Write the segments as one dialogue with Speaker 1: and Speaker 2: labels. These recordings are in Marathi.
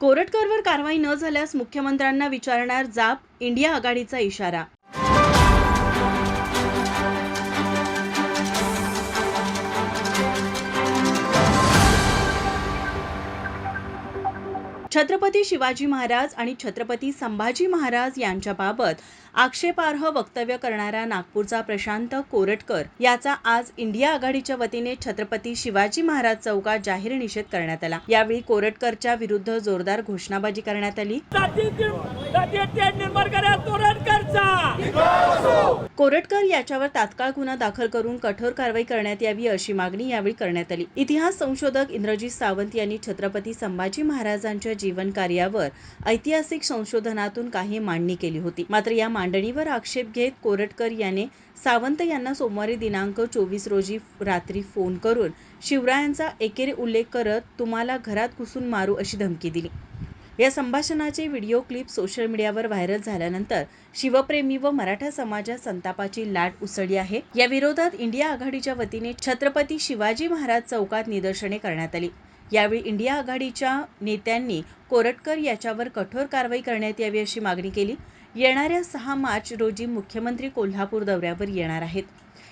Speaker 1: कोरटकरवर कारवाई न झाल्यास मुख्यमंत्र्यांना विचारणार जाप इंडिया आघाडीचा इशारा छत्रपती शिवाजी महाराज आणि छत्रपती संभाजी महाराज यांच्याबाबत आक्षेपार्ह वक्तव्य करणारा नागपूरचा प्रशांत कोरटकर याचा आज इंडिया आघाडीच्या वतीने छत्रपती शिवाजी महाराज चौकात जाहीर निषेध करण्यात आला. यावेळी कोरटकरच्या विरुद्ध जोरदार घोषणाबाजी करण्यात आली.
Speaker 2: निर्माण
Speaker 1: कोरटकर याच्यावर तात्काळ गुन्हा दाखल करून कठोर कारवाई करण्यात यावी अशी मागणी यावेळी करण्यात आली. इतिहास संशोधक इंद्रजीत सावंत यांनी छत्रपती संभाजी महाराजांच्या जीवन कार्यावर ऐतिहासिक संशोधनातून काही मांडणी केली होती. मात्र या मांडणीवर आक्षेप घेत कोरटकर याने सावंत यांना सोमवारी दिनांक चोवीस रोजी रात्री फोन करून शिवरायांचा एकेरी उल्लेख करत तुम्हाला घरात घुसून मारू अशी धमकी दिली. या संभाषणाचे व्हिडिओ क्लिप सोशल मीडियावर व्हायरल झाल्यानंतर शिवप्रेमी व मराठा समाजात संतापाची लाट उसळली आहे. या विरोधात इंडिया आघाडीच्या वतीने छत्रपती शिवाजी महाराज चौकात निदर्शने करण्यात आली. यावेळी इंडिया आघाडीच्या नेत्यांनी कोरटकर याच्यावर कठोर कारवाई करण्यात यावी अशी मागणी केली. येणाऱ्या सहा मार्च रोजी मुख्यमंत्री कोल्हापूर दौऱ्यावर येणार आहेत.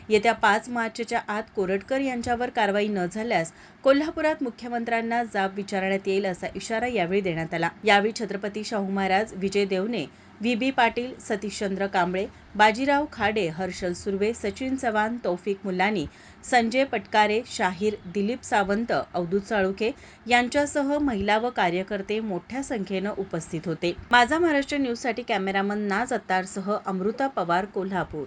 Speaker 1: येत्या पाच मार्चच्या आत कोरटकर यांच्यावर कारवाई न झाल्यास कोल्हापुरात मुख्यमंत्र्यांना जाब विचारण्यात येईल असा इशारा यावेळी देण्यात आला. यावेळी छत्रपती शाहू महाराज विजय देवने व्ही. बी. पाटील सतीशचंद्र कांबळे बाजीराव खाडे हर्षल सुर्वे सचिन चव्हाण तौफिक मुल्लानी संजय पटकारे शाहीर दिलीप सावंत अवधूत साळुखे यांच्यासह महिला व कार्यकर्ते मोठ्या संख्येनं उपस्थित होते. माझा महाराष्ट्र न्यूजसाठी कॅमेरामन नाज अत्तारसह अमृता पवार कोल्हापूर.